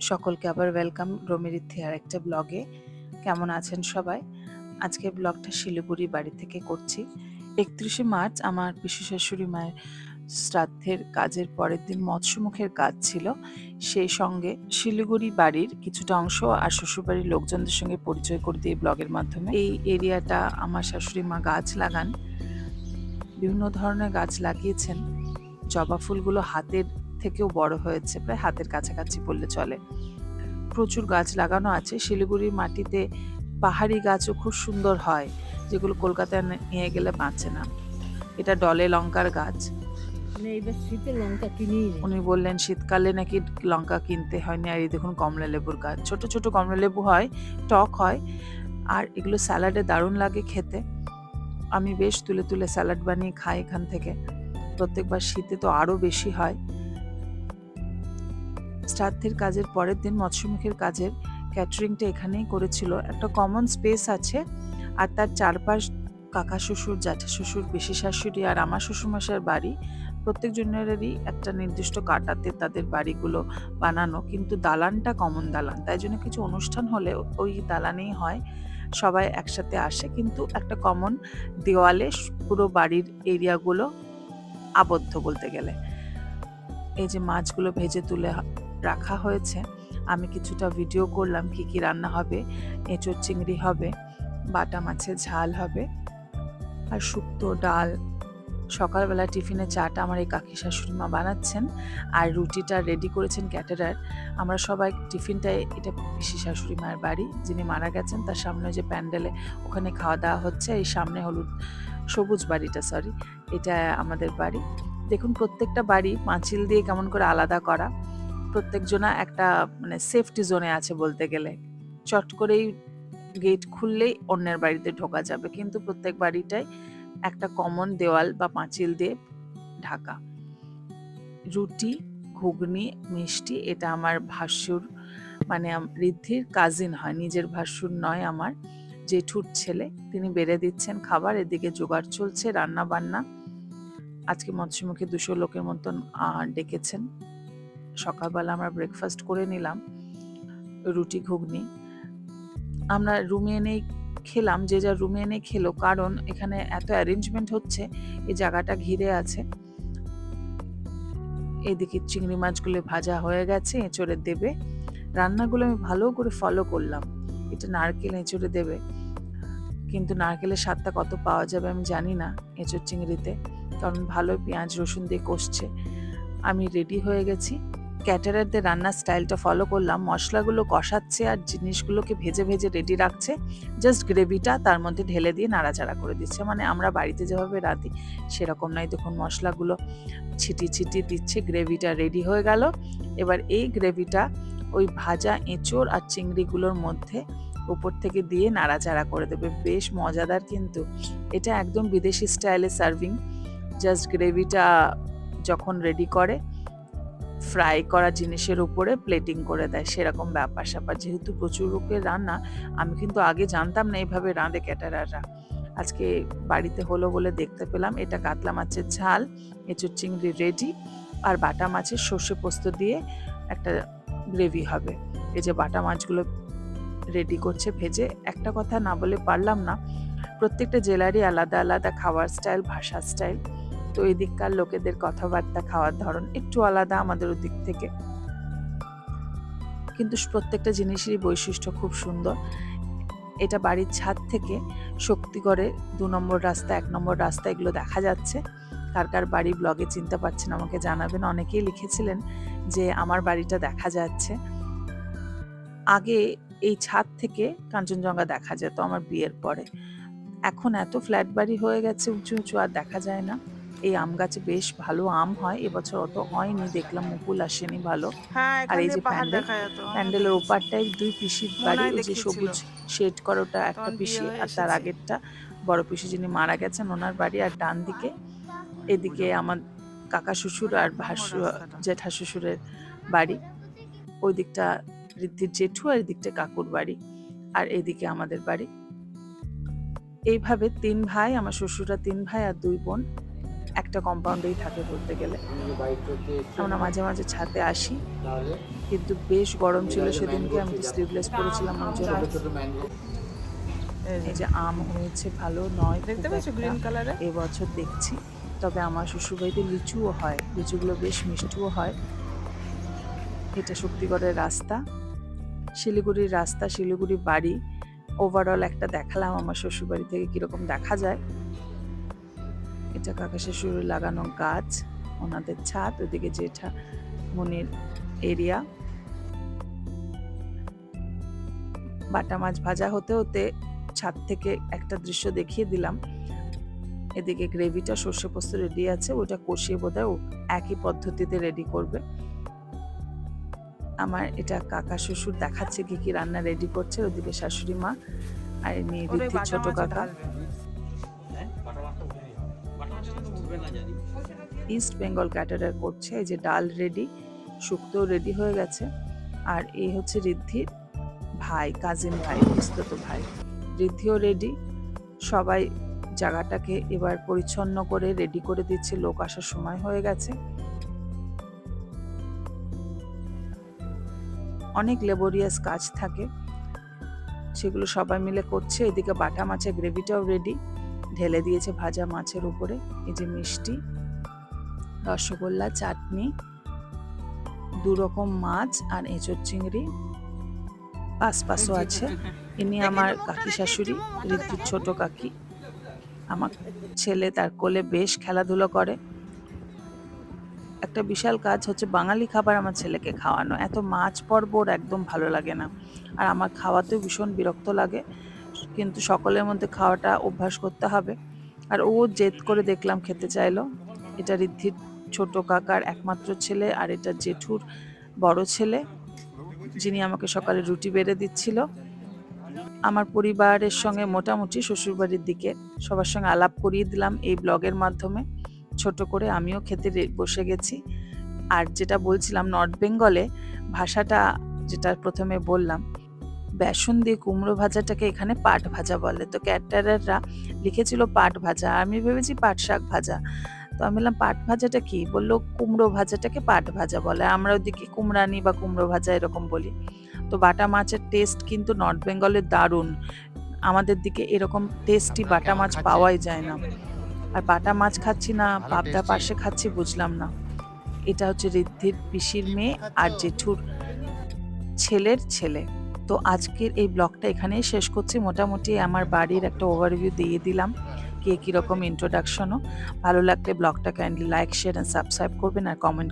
সকলকে আবার ওয়েলকাম রমিরিথি আর একটা ব্লগে কেমন আছেন সবাই? আজকে ব্লগটা শিলিগুড়ি বাড়ি থেকে করছি। একত্রিশে মার্চ আমার পিসু শাশুড়ি মায়ের শ্রাদ্ধের কাজের পরের দিন মৎস্যমুখের কাজ ছিল। সেই সঙ্গে শিলিগুড়ি বাড়ির কিছুটা অংশ আর শ্বশুরবাড়ির লোকজনদের সঙ্গে পরিচয় করে দিয়ে ব্লগের মাধ্যমে। এই এরিয়াটা আমার শাশুড়ি মা গাছ লাগান। বিভিন্ন ধরনের গাছ লাগিয়েছেন। জবা ফুলগুলো হাতের থেকেও বড় হয়েছে প্রায় হাতের কাছাকাছি বললে চলে। প্রচুর গাছ লাগানো আছে শিলিগুড়ির মাটিতে পাহাড়ি গাছও খুব সুন্দর হয় যেগুলো কলকাতায় নিয়ে গেলে বাঁচে না। এটা ডলে লঙ্কার গাছ। মানে উনি বললেন শীতকালে নাকি লঙ্কা কিনতে হয়নি আর এই দেখুন কমলা লেবুর গাছ। ছোট ছোট কমলা লেবু হয় টক হয় আর এগুলো স্যালাডে দারুণ লাগে খেতে। আমি বেশ তুলে তুলে স্যালাড বানিয়ে খাই এখান থেকে। প্রত্যেকবার শীতে তো আরও বেশি হয়। শ্রাদ্ধের কাজের পরের দিন মৎস্যমুখের কাজের ক্যাটারিংটা এখানেই করেছিল। একটা কমন স্পেস আছে আর তার চারপাশ কাকা শ্বশুর, জ্যাঠা শ্বশুর, পিসি শাশুড়ি আর আমার শ্বশুরমশাইয়ের বাড়ি। প্রত্যেকজনেরই একটা নির্দিষ্ট কাটাতে তাদের বাড়িগুলো বানানো, কিন্তু দালানটা কমন দালান। তাই জন্য কিছু অনুষ্ঠান হলে ওই দালানেই হয়, সবাই একসাথে আসে। কিন্তু একটা কমন দেওয়ালে পুরো বাড়ির এরিয়াগুলো আবদ্ধ বলতে গেলে। এই যে মাছগুলো ভেজে তুলে রাখা হয়েছে। আমি কিছুটা ভিডিও করলাম কি কি রান্না হবে, এঁচোড় চিংড়ি হবে, বাটা মাছের ঝাল হবে, আর শুক্তো ডাল। সকালবেলা টিফিনে চাটা আমার এই কাকি শাশুড়ি মা বানাচ্ছেন, আর রুটিটা রেডি করেছেন ক্যাটারার আমরা সবাই টিফিনটায় এটা পিসি শাশুড়ি মায়ের বাড়ি, যিনি মারা গেছেন, তার সামনে যে প্যান্ডেলে ওখানে খাওয়া দাওয়া হচ্ছে, এই সামনে হলুদ, সবুজ বাড়িটা সরি এটা আমাদের বাড়ি। দেখুন, প্রত্যেকটা বাড়ি পাঁচিল দিয়ে কেমন করে আলাদা করা। প্রত্যেকজনা একটা মানে সেফটি জোনে আছে বলতে গেলে। চট করেই গেট খুললেই অন্যের বাড়িতে ঢোকা যাবে। কিন্তু প্রত্যেক বাড়িটাই একটা কমন দেওয়াল বা পাঁচিল দিয়ে ঢাকা। রুটি, ঘুগনি, মিষ্টি, এটা আমার ভাসুর মানে ঋদ্ধির কাজিন হয়। নিজের ভাসুর নয় আমার। জেঠুর ছেলে, তিনি বেড়ে দিচ্ছেন খাবার, এদিকে জোগাড় চলছে রান্না বান্না আজকে মৎস্যমুখী দুশো লোকের মতন ডেকেছেন। সকালবেলা আমরা ব্রেকফাস্ট করে নিলাম, রুটি, ঘুগনি। আমরা রুমে এনেই খেলাম, যে যা রুমে এনে খেলো, কারণ এখানে এত অ্যারেঞ্জমেন্ট হচ্ছে, এই জায়গাটা ঘিরে আছে। এদিকে চিংড়ি মাছগুলো ভাজা হয়ে গেছে, এঁচড়ে দেবে। রান্নাগুলো আমি ভালো করে ফলো করলাম। এটা নারকেল এঁচড়ে দেবে। কিন্তু নারকেলের স্বাদটা কত পাওয়া যাবে আমি জানি না, এঁচড় চিংড়িতে। কারণ ভালো পেঁয়াজ রসুন দিয়ে কষছে। আমি রেডি হয়ে গেছি। ক্যাটারারদের রান্নার স্টাইলটা ফলো করলাম। মশলাগুলো কষাচ্ছে আর জিনিসগুলোকে ভেজে ভেজে রেডি রাখছে। জাস্ট গ্রেভিটা তার মধ্যে ঢেলে দিয়ে নাড়াচাড়া করে দিচ্ছে। মানে আমরা বাড়িতে যেভাবে রাঁধি, সেরকম নয় দেখুন, মশলাগুলো ছিটি ছিটি দিচ্ছে গ্রেভিটা রেডি হয়ে গেল। এবার এই গ্রেভিটা ওই ভাজা এঁচড় আর চিংড়িগুলোর মধ্যে উপর থেকে দিয়ে নাড়াচাড়া করে দেবে। বেশ মজাদার কিন্তু। এটা একদম বিদেশি স্টাইলে সার্ভিং জাস্ট গ্রেভিটা যখন রেডি করে ফ্রাই করা জিনিসের উপরে প্লেটিং করে দেয়, সেরকম ব্যাপার স্যাপার। যেহেতু প্রচুর লোকের রান্না, আমি কিন্তু আগে জানতাম না এইভাবে রাঁধে ক্যাটারাররা আজকে বাড়িতে হলো বলে দেখতে পেলাম, এটা কাতলা মাছের ঝাল এঁচুর চিংড়ি রেডি আর বাটা মাছের সর্ষে পোস্ত দিয়ে একটা গ্রেভি হবে। এই যে বাটা মাছগুলো রেডি করছে, ভেজে, একটা কথা না বলে পারলাম না, প্রত্যেকটা জেলারই আলাদা আলাদা খাওয়ার স্টাইল ভাষার স্টাইল তো এদিককার লোকেদের কথাবার্তা, খাওয়ার ধরন একটু আলাদা আমাদের ওদিক থেকে। কিন্তু প্রত্যেকটা জিনিসেরই বৈশিষ্ট্য খুব সুন্দর। এটা বাড়ির ছাদ থেকে শক্তিগড়ে দু নম্বর রাস্তা, এক নম্বর রাস্তা এগুলো দেখা যাচ্ছে। কার কার বাড়ি ব্লগে চিনতে পারছেন আমাকে জানাবেন। অনেকেই লিখেছিলেন যে আমার বাড়িটা দেখা যাচ্ছে। আগে এই ছাদ থেকে কাঞ্চনজঙ্ঘা দেখা যেত আমার বিয়ের পরে। এখন এত ফ্ল্যাট বাড়ি হয়ে গেছে, উঁচু উঁচু আর দেখা যায় না। এই আম গাছে বেশ ভালো আম হয় এবছর অত হয়নি দেখলাম মুকুল আসেনি ভালো। হ্যাঁ আর এই যে প্যান্ডেল, প্যান্ডেলের ওপারটায় দুই পিসির বাড়ি ওই যে সবুজ শেড করাটা একটা পিসি আর তার আগেরটা বড় পিসি যিনি মারা গেছেন ওনার বাড়ি আর ডান দিকে এদিকে আমার কাকা শ্বশুর আর ভাসু জেঠা শ্বশুরের বাড়ি। ওই দিকটা ঋদ্ধির জেঠু আর এদিকটা কাকুর বাড়ি আর এদিকে আমাদের বাড়ি। এইভাবে তিন ভাই আমার শ্বশুররা তিন ভাই আর দুই বোন। একটা কম্পাউন্ডেই থাকে বলতে গেলে। আমরা মাঝে মাঝে ছাদে আসি। কিন্তু বেশ গরম ছিল সেদিনকে আমি তো স্লিভলেস পরেছিলাম এই যে আম হয়েছে ভালো নয় দেখতে পাচ্ছ। গ্রিন কালারে এবছর দেখছি। তবে আমার শ্বশুরবাড়িতে লিচুও হয় লিচুগুলো বেশ মিষ্টিও হয়। এটা শক্তিগড়ের রাস্তা। শিলিগুড়ির রাস্তা শিলিগুড়ি বাড়ি। ওভারঅল একটা দেখালাম আমার শ্বশুরবাড়ি থেকে কীরকম দেখা যায়। এটা কাকা শ্বশুরের লাগানো গাছ ওনাদের ছাদ ওদিকে জেঠা মনির এরিয়া বাটা মাছ ভাজা হতে হতে ছাদ থেকে একটা দৃশ্য দেখিয়ে দিলাম। এদিকে গ্রেভিটা সর্ষে পোস্ত রেডি আছে ওটা কষিয়ে বোধহয় একই পদ্ধতিতে রেডি করবে। আমার এটা কাকা শ্বশুর দেখাচ্ছে কি কি রান্না রেডি করছে ওদিকে শাশুড়ি মা আর এমনি ছোট কাকা। ইস্ট বেঙ্গল ক্যাটারার করছে এই যে ডাল রেডি শুক্তো রেডি হয়ে গেছে। আর এই হচ্ছে ঋদ্ধির ভাই কাজিন ভাই পিস্তত ভাই। ঋদ্ধিও রেডি সবাই জায়গাটাকে এবার পরিচ্ছন্ন করে রেডি করে দিচ্ছে, লোক আসার সময় হয়ে গেছে। অনেক লেবোরিয়াস কাজ থাকে, সেগুলো সবাই মিলে করছে, এদিকে বাটা মাছের গ্রেভিটাও রেডি ঢেলে দিয়েছে ভাজা মাছের উপরে, এই যে মিষ্টি, রসগোল্লা, চাটনি, দু রকম মাছ আর এঁচোড় চিংড়ি, পাসপাসও আছে। ইনি আমার কাকি শাশুড়ি ঋতুর ছোট কাকি। আমার ছেলে তার কোলে বেশ খেলাধুলো করে। একটা বিশাল কাজ হচ্ছে বাঙালি খাবার আমার ছেলেকে খাওয়ানো। এত মাছ পর্ব একদম ভালো লাগে না। আর আমার খাওয়াতেও ভীষণ বিরক্ত লাগে। কিন্তু সকলের মধ্যে খাওয়াটা অভ্যাস করতে হবে। আর ও জেদ করে দেখলাম খেতে চাইলো। এটা ঋদ্ধির ছোট কাকার একমাত্র ছেলে আর এটা জেঠুর বড় ছেলে, যিনি আমাকে সকালে রুটি বেড়ে দিচ্ছিল। আমার পরিবারের সঙ্গে মোটামুটি শ্বশুরবাড়ির দিকে সবার সঙ্গে আলাপ করিয়ে দিলাম এই ব্লগের মাধ্যমে। ছোট করে আমিও খেতে বসে গেছি। আর যেটা বলছিলাম, নর্থ বেঙ্গলে ভাষাটা যেটা প্রথমে বললাম বেসন দিয়ে কুমড়ো ভাজাটাকে এখানে পাট ভাজা বলে। তো ক্যাটারাররা লিখেছিল পাট ভাজা আমি ভেবেছি পাট শাক ভাজা। তো আমি বললাম পাট ভাজাটা কি? বলল কুমড়ো ভাজাটাকে পাট ভাজা বলে। আমরা ওদিকে কুমড়ানি বা কুমড়ো ভাজা এরকম বলি। তো বাটা মাছের টেস্ট কিন্তু নর্থ বেঙ্গলের দারুণ। আমাদের দিকে এরকম টেস্টি বাটা মাছ পাওয়াই যায় না। আর বাটা মাছ খাচ্ছি না পাবদা পাশে খাচ্ছি বুঝলাম না। এটা হচ্ছে ঋদ্ধির পিসির মেয়ে আর জেঠুর ছেলের ছেলে। তো আজকের এই ব্লগটা এখানেই শেষ করছি। মোটামুটি আমার বাড়ির একটা ওভারভিউ দিয়ে দিলাম কে কীরকম ইন্ট্রোডাকশনও ভালো লাগলে ব্লগটা kindly like share and subscribe করবেন আর কমেন্ট